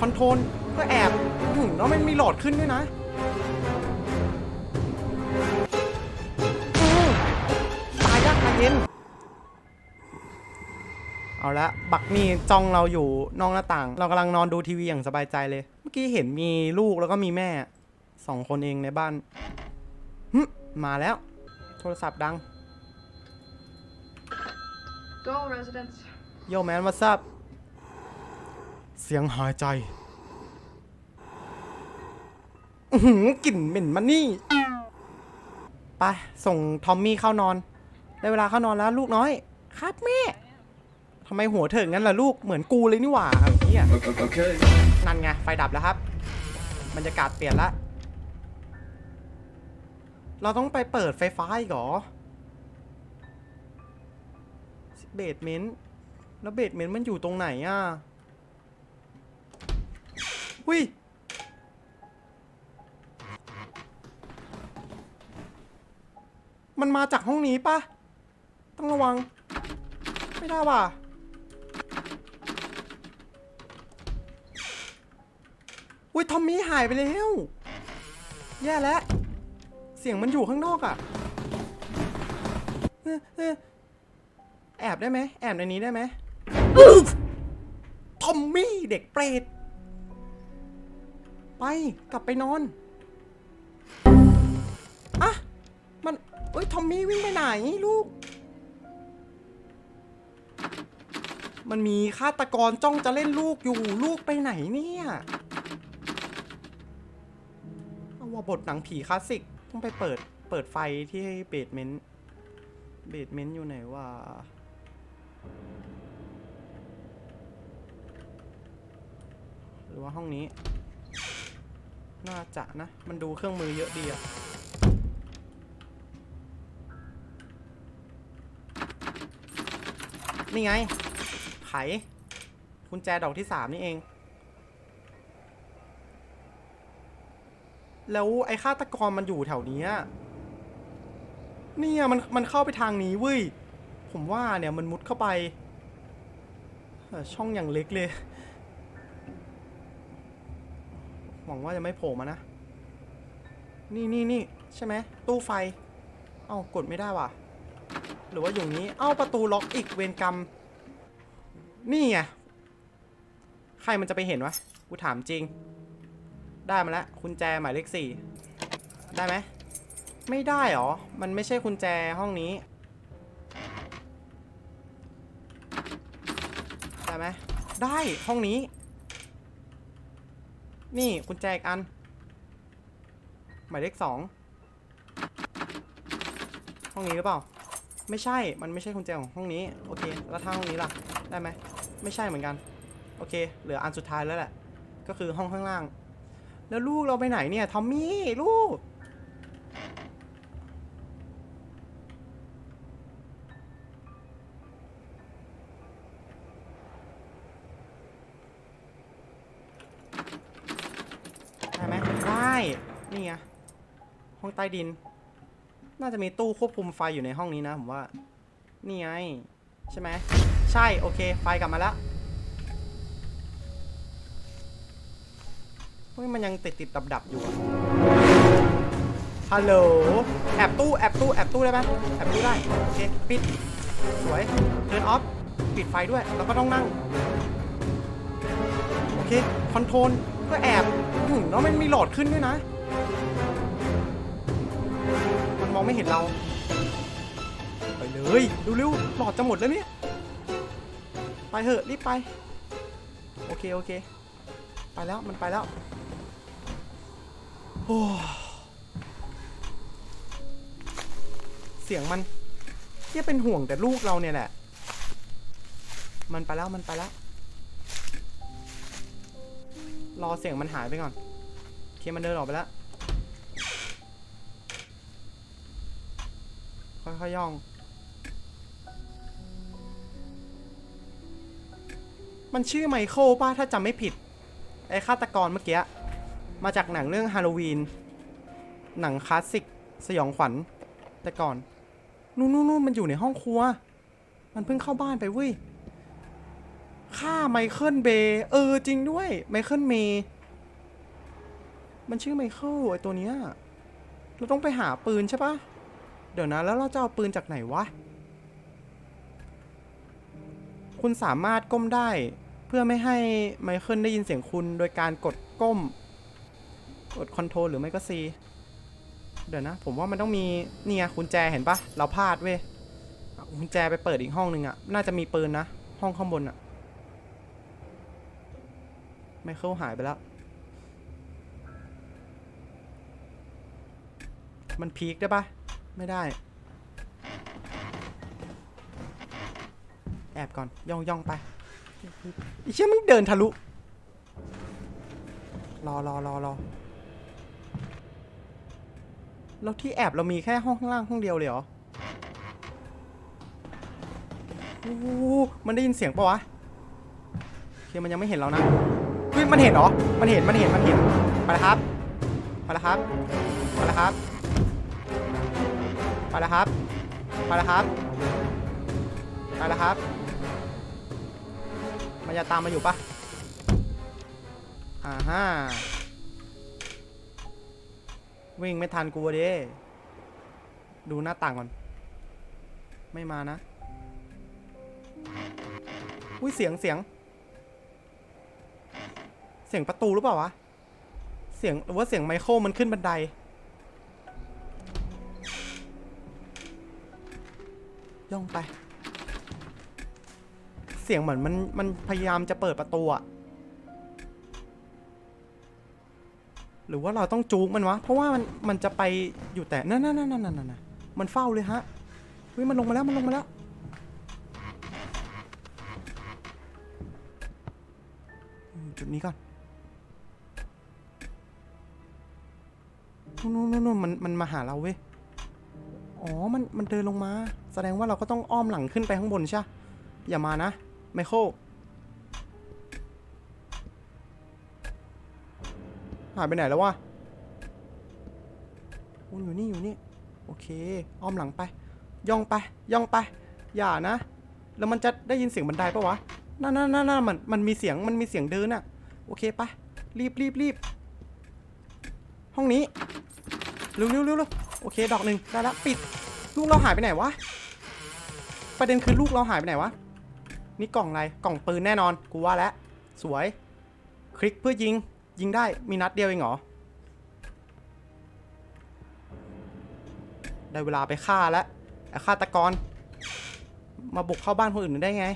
คอนโทรลเพื่อแอบหึงแล้วมันมีโหลดขึ้นด้วยนะอืมตายยากตายเย็น เอาละ บักนี่จ้องเราอยู่นอกหน้าต่าง เรากำลังนอนดูทีวีอย่างสบายใจเลย เมื่อกี้เห็นมีลูกแล้วก็มีแม่สองคนเองในบ้านหึมาแล้ว โทรศัพท์ดัง Go, residents. โยแมนวัซับ เสียงหายใจหืกลิ่นเหม็นมันนี่ ไป ส่งทอมมี่เข้านอน ได้เวลาเข้านอนแล้วลูกน้อย ครับแม่ทำไมหัวเถิงงั้นล่ะลูก เหมือนกูเลยนี่หว่าเฮียนั่นไง ไฟดับแล้วครับ บรรยากาศเปลี่ยนละ เราต้องไปเปิดไฟฟ้าอีกเหรอเบดเมนต์แล้วเบดเมนต์มันอยู่ตรงไหนอะ หุยมันมาจากห้องนี้ปะต้องระวัง ไม่ได้ว่ะอุ้ยทอมมี่หายไปแล้ว แย่แล้ว เสียงมันอยู่ข้างนอกอะ่ะแอบได้ไหม แอบในนี้ได้ไหมทอมมี่เด็กเปรต ไปกลับไปนอนอะมันเอ้ยทอมมี่วิ่งไปไหนลูก มันมีฆาตกรจ้องจะเล่นลูกอยู่ลูกไปไหนเนี่ยเอาว่าบทหนังผีคลาสสิกต้องไปเปิดเปิดไฟที่เบดเมนต์เบดเมนต์อยู่ไหนวะหรือว่าห้องนี้ น่าจะนะ มันดูเครื่องมือเยอะดีอะนี่ไง ไขกุญแจดอกที่สามนี่เอง แล้วไอ้ฆาตกรมันอยู่แถวนี้เนี่ยมันมันเข้าไปทางนี้เว้ย ผมว่าเนี่ยมันมุดเข้าไป ช่องอย่างเล็กเลย หวังว่าจะไม่โผล่มานะ นี่นี่นี่ใช่ไหมตู้ไฟ เอ้ากดไม่ได้ว่ะ หรือว่าอยู่นี้ เอ้าประตูล็อกอีกเวรกรรม นี่ไง ใครมันจะไปเห็นวะ กูถามจริง ได้มาแล้วกุญแจหมายเลขสี่ ได้ไหม ไม่ได้หรอ มันไม่ใช่กุญแจห้องนี้ ได้ไหม ได้ห้องนี้ นี่กุญแจอีกอัน หมายเลขสองห้องนี้หรือเปล่า ไม่ใช่ มันไม่ใช่กุญแจของห้องนี้ โอเค แล้วถ้าห้องนี้ล่ะ ได้ไหม ไม่ใช่เหมือนกัน โอเค เหลืออันสุดท้ายแล้วแหละ ก็คือห้องข้างล่าง แล้วลูกเราไปไหนเนี่ย ทอมมี่ ลูก ได้ไหมได้ นี่ไงห้องใต้ดิน น่าจะมีตู้ควบคุมไฟอยู่ในห้องนี้นะผมว่า นี่ไง ใช่ไหม ใช่โอเค ไฟกลับมาแล้วเฮ้ยมันยังติดติดดับดับอยู่ฮัลโหลแอบตู้แอบตู้แอบตู้ได้ไหมแอบตู้ได้โอเคปิดสวยเทิร์นออฟปิดไฟด้วยแล้วก็ต้องนั่งโอเคคอนโทรลเพื่อแอบหึงแล้วมันมีหลอดขึ้นด้วยนะ มันมองไม่เห็นเรา ไปเลยเร็วๆหลอดจะหมดแล้วเนี่ย ไปเถอะรีบไป โอเคโอเค ไปแล้วมันไปแล้ว โอ้เสียงมันเที่ยเป็นห่วงแต่ลูกเราเนี่ยแหละ มันไปแล้วมันไปแล้วรอเสียงมันหายไปก่อน โอเค มันเดินออกไปแล้ว ค่อยๆย่อง มันชื่อไมเคิลป่ะ ถ้าจำไม่ผิด ไอ้ฆาตกรเมื่อกี้ มาจากหนังเรื่องฮาโลวีน หนังคลาสสิก สยองขวัญ แต่ก่อน นู่นนู่นมันอยู่ในห้องครัว มันเพิ่งเข้าบ้านไปเว้ยฆ่าไมเคิลเบย์เออจริงด้วย ไมเคิลเมย์มันชื่อไมเคิลไอตัวเนี้ยเราต้องไปหาปืนใช่ปะ ดี๋ยวนะ แล้วเราจะเอาปืนจากไหนวะ คุณสามารถก้มได้ เพื่อไม่ให้ไมเคิลได้ยินเสียงคุณโดยการกดก้ม กดคอนโทรลหรือไม่ก็ซีเดี๋ยวนะ ผมว่ามันต้องมีเนี่ยกุญแจเห็นปะเราพลาดเว้ยเอากุญแจไปเปิดอีกห้องหนึ่งอะน่าจะมีปืนนะ ห้องข้างบนอะไมเคิลหายไปแล้ว มันพีคได้ปะ ไม่ได้ แอบก่อน ย่องย่องไปอีเชี่ยมึงเดินทะลุ รอรอรอรอแล้วที่แอบเรามีแค่ห้องข้างล่างห้องเดียวเลยเหรอโอ้มันได้ยินเสียงปะวะโอเคมันยังไม่เห็นเรานะเฮ้ยมันเห็นเหรอ มันเห็น มันเห็น มันเห็น ไปแล้วครับ ไปแล้วครับ ไปแล้วครับ ไปแล้วครับ ไปแล้วครับ ไปแล้วครับ มันจะตามมาอยู่ปะอ่าฮะวิ่งไม่ทันกูเด้ดูหน้าต่างก่อน ไม่มานะ อุ้ยเสียงเสียง เสียงประตูหรือเปล่าวะ เสียงหรือว่าเสียงไมเคิลมันขึ้นบันได ย่องไป เสียงเหมือนมันมันพยายามจะเปิดประตูอะหรือว่าเราต้องจูกมันวะ เพราะว่ามันมันจะไปอยู่แต่นั่นนั่นนั่นนั่นนั่นมันเฝ้าเลยฮะเฮ้ยมันลงมาแล้วมันลงมาแล้ว จุดนี้ก่อนนู่นนู่นนู่นมันมันมาหาเราเว้ย อ๋อ มันมันเดินลงมา ดงว่าเราก็ต้องอ้อมหลังขึ้นไปข้างบนใช่ อย่ามานะ ไมเคิลหายไปไหนแล้ววะโอ้อยู่นี่อยู่นี่ โอเค อ้อมหลังไป ย่องไป ย่องไป อย่านะ แล้วมันจะได้ยินเสียงบันไดปะวะนั่นนั่นนั่นมันมันมีเสียงมันมีเสียงเดินอะโอเคไปรีบรีบรีบห้องนี้เร็วเร็วเร็วเร็วโอเค ดอกหนึ่งได้แล้วปิดลูกเราหายไปไหนวะ ประเด็นคือลูกเราหายไปไหนวะ นี่กล่องอะไร กล่องปืนแน่นอน กูว่าแล้ว สวย คลิกเพื่อยิง ยิงได้ มีนัดเดียวเองเหรอ ได้เวลาไปฆ่าแล้วไอ้ฆาตกร มาบุกเข้าบ้านคนอื่นได้ไง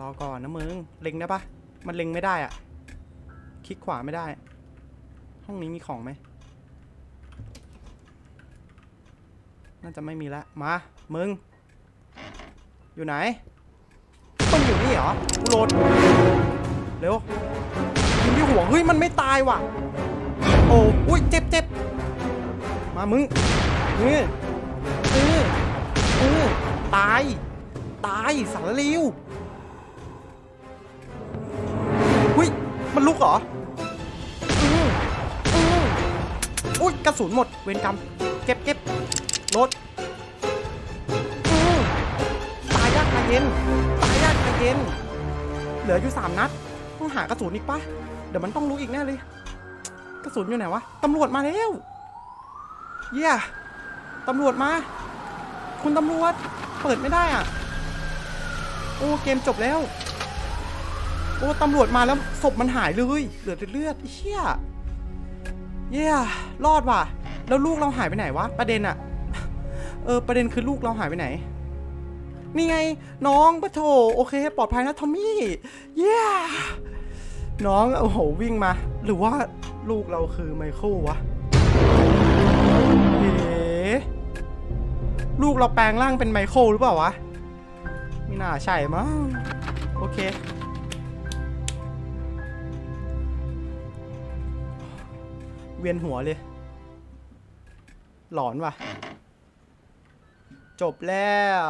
รอก่อนนะมึง เล็งได้ปะมันเล็งไม่ได้อะคลิกขวาไม่ได้ ห้องนี้มีของไหม น่าจะไม่มีแล้วมา มึง อยู่ไหนมึงอยู่นี่เหรอกูโหลดเร็วยิงที่หัวเฮ้ยมันไม่ตายว่ะ โอ้อุ้ยเจ็บเจ็บมามึงเออเออเออตาย ตายสารเลวหุ้ยมันลุกเหรออืออืออุ้ยกระสุนหมดเวรกรรมเก็บเก็บ กตายเย็นตายยากตายเย็นเหลืออยู่สามนัด ต้องหากระสุนอีกปะเดี๋ยวมันต้องลุกอีกแน่เลย กระสุนอยู่ไหนวะ ตำรวจมาแล้ว เยี่ยตำรวจมา คุณตำรวจ เปิดไม่ได้อะ โอ้ เกมจบแล้ว โอ้ ตำรวจมาแล้วศพมันหายเลย เหลือแต่เลือดเชี่ยเยี่ยรอดว่ะ แล้วลูกเราหายไปไหนวะ ประเด็นอะเออ ประเด็นคือลูกเราหายไปไหน นี่ไงน้องปะโถโอเค ปลอดภัยนะทอมมี่เยี่น้องโอ้โหวิ่งมา หรือว่าลูกเราคือไมเคิลวะเอ๋ลูกเราแปลงร่างเป็นไมเคิลหรือเปล่าวะไม่น่าใช่มั้งโอเค เวียนหัวเลย หลอนว่ะ จบแล้ว